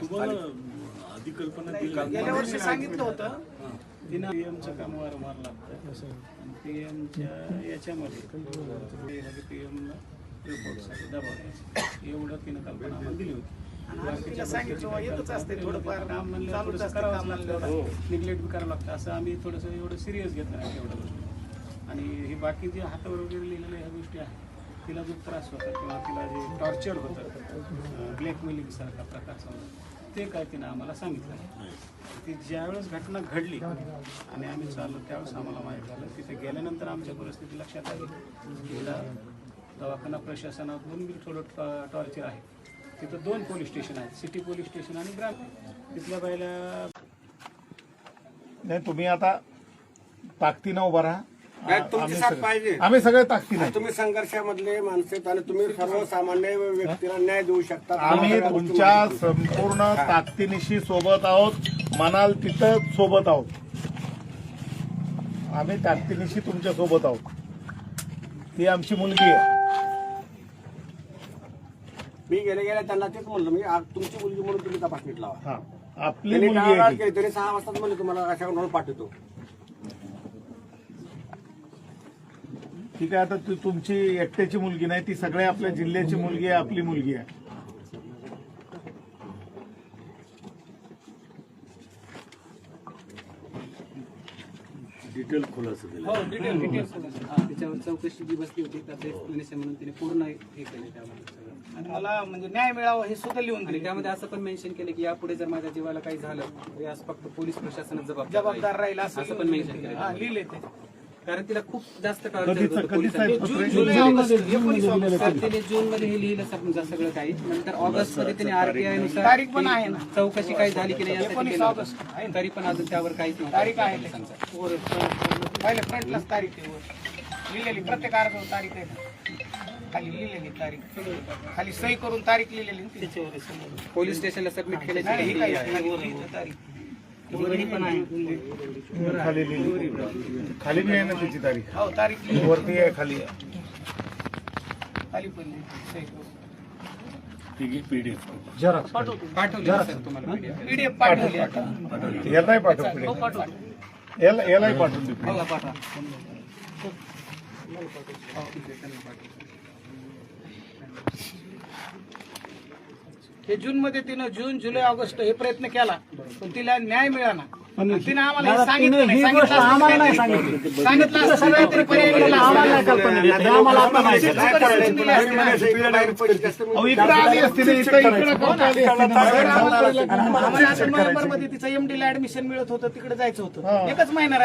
तुम्हाला आधी कल्पना दिली? गेल्या वर्षी सांगितलं होतं. तिनं पीएमचं काम वारंवार लागतं पीएमच्या याच्यामध्ये पीएमला रिपोर्टसाठी दबाव एवढं तिनं कल्पना दिली होती. बाकीच्या सांगितलं येतच असते थोडंफार काम म्हणलं थोडंसं करावंच लागतं निग्लेक्ट बी करावं लागतं. असं आम्ही थोडंसं एवढं सिरियस घेत नाही एवढं गोष्टी आणि हे बाकी जे हातावर वगैरे लिहिलेल्या ह्या गोष्टी आहेत तिला जो त्रास होता किंवा तिला जे टॉर्चर होतं ब्लॅकमेलिंग सारखा प्रकार समजा ते काय तिनं आम्हाला सांगितलं. नाही. ती ज्यावेळेस घटना घडली आणि आम्ही चाललो त्यावेळेस आम्हाला माहीत झालं तिथे गेल्यानंतर आमच्या परिस्थिती लक्षात आली तिला दवाखाना प्रशासनातून बी थोडं टॉर्चर आहे. तिथं दोन पोलीस स्टेशन आहेत सिटी पोलीस स्टेशन आणि ग्राम. तिथल्या बायला नाही तुम्ही आता ताकदीनं उभा राहा. नाही, तुमची आम्ही साथ सगळे- पाहिजे. आम्ही सगळे ताकदीने तुम्ही संघर्षामधले माणसे आहेत आणि तुम्ही सर्वसामान्य व्यक्तीला न्याय देऊ शकता. आम्ही तुमच्या. संपूर्ण ताकदीनिशी सोबत आहोत म्हणाल तिथं सोबत आहोत. आम्ही ताकदीनिशी तुमच्यासोबत आहोत. ती आमची मुलगी आहे. मी गेले गेले त्यांना तेच म्हणलं मी आ- तुमची मुलगी म्हणून तुम्ही तपासणीत लावा. हा आपली त्यांनी मुलगी टाळाटाळ आहे ती. केली. त्यांनी सहा वाजताच म्हणले तुम्हाला अशा म्हणून पाठवतो. ठीक आहे आता ती तुमची एकट्याची मुलगी नाही ती सगळ्या आपल्या जिल्ह्याची मुलगी आहे आपली मुलगी आहे. डिटेल खुलासा दिला. हो डिटेल डिटेल त्याच्यावर चौकशी जी बसली होती त्याचं एक्सप्लेनेशन म्हणून तिने पूर्ण हे केलं त्यामध्ये. सगळं आणि मला म्हणजे न्याय मिळावा हे सुद्धा लिहून आणि दिले. त्यामध्ये असं पण मेन्शन केलं की यापुढे जर माझ्या जीवाला काही झालं तर यास फक्त पोलीस प्रशासनात जबाबदार जबाबदार राहील असं असं पण मेन्शन केलं हा लिहिले ते. कारण तिला खूप जास्त कधीच कधीच आहे जून पत्र? जुलै ऑगस्ट एकोणीस ऑगस्ट तर तिने जून मध्ये हे लिहिलं समजा सगळं काही. नंतर ऑगस्टमध्ये तिने आरटीआयनुसार तारीख पण आहे ना. ती चौकशी काही झाली की नाही यासाठी एकोणीस केलं ऑगस्ट आहे होतं. तरी पण अजून त्यावर काहीच नव्हतं. तारीख आहे पोलिसांचं. वर पहिले फ्रंटलाच तारीख आहे वर. लिहिलेली प्रत्येक अर्जावर तारीख आहे खाली लिहिलेली तारीख. खाली सही करून तारीख लिहिलेली ना ती. पोलीस स्टेशनला सबमिट नाही, हे काही काय खाली लिहिलं तारीख. वरही पण आहे. खाली लिहिली. खाली बी आहे ना त्याची तारीख. हो तारीख वरती आहे खाली आहे. खाली पण लिहिली. सही करून. तिघी पीडीएफ पाठवली ना सर तुम्हाला PDF? पीडीएफ पाठवली आता. यालाही पाठव पुढे याला यालाही पाठवून दे पुढे. हो, पाठवा. हे जून मध्ये तिनं जून जुलै ऑगस्ट हे प्रयत्न केला पण तिला न्याय मिळाला तिनं आम्हाला हे सांगितलं नाही सांगितलं आम्हाला नाही सांगितलं सांगितलं असतं सगळं तरी पर्याय दिला असता. अहो, इकडं आली असती ना, इकडं- इकडं कोण आली असती ना? आम्हाला नोव्हेंबरमध्ये तिचं एमडी ला ऍडमिशन मिळत होतं तिकडे जायचं होतं एकच महिना राहिला.